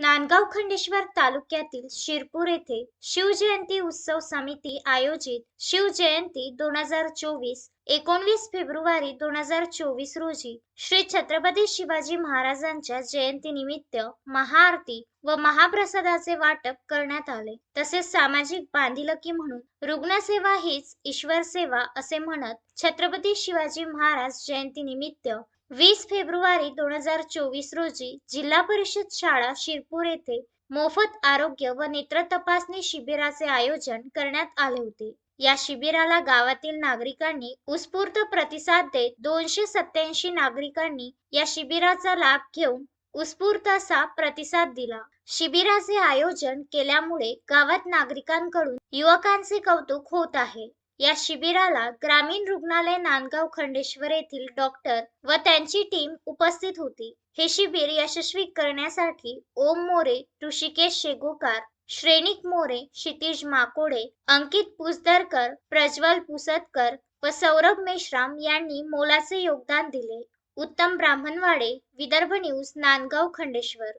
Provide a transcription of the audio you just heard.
नांदगाव खंडेश्वर तालुक्यातील शिरपूर येथे शिवजयंती उत्सव समिती आयोजित शिवजयंती दोन हजार चोवीस एकोणवीस फेब्रुवारी दोन हजार चोवीस रोजी श्री छत्रपती शिवाजी महाराजांच्या जयंतीनिमित्त महाआरती व महाप्रसादाचे वाटप करण्यात आले. तसेच सामाजिक बांधिलकी म्हणून रुग्णसेवा हीच ईश्वर सेवा असे म्हणत छत्रपती शिवाजी महाराज जयंतीनिमित्त वीस फेब्रुवारी दोन हजार चोवीस रोजी जिल्हा परिषद शाळा शिरपूर येथे मोफत आरोग्य व नेत्र तपासणी शिबिराचे आयोजन करण्यात आले होते. या शिबिराला गावातील नागरिकांनी उत्स्फूर्त प्रतिसाद देत दोनशे सत्याऐंशी नागरिकांनी या शिबिराचा लाभ घेऊन उत्स्फूर्त असा प्रतिसाद दिला. शिबिराचे आयोजन केल्यामुळे गावात नागरिकांकडून युवकांचे कौतुक होत आहे. या शिबिराला ग्रामीण रुग्णालय नांदगाव खंडेश्वर येथील डॉक्टर व त्यांची टीम उपस्थित होती. हे शिबिर यशस्वी करण्यासाठी ओम मोरे ऋषिकेश शेगोकार श्रेणिक मोरे क्षितिज माकोडे अंकित पुसदरकर प्रज्वल पुसदकर व सौरभ मेश्राम यांनी मोलाचे योगदान दिले. उत्तम ब्राह्मणवाडे विदर्भ न्यूज नांदगाव खंडेश्वर.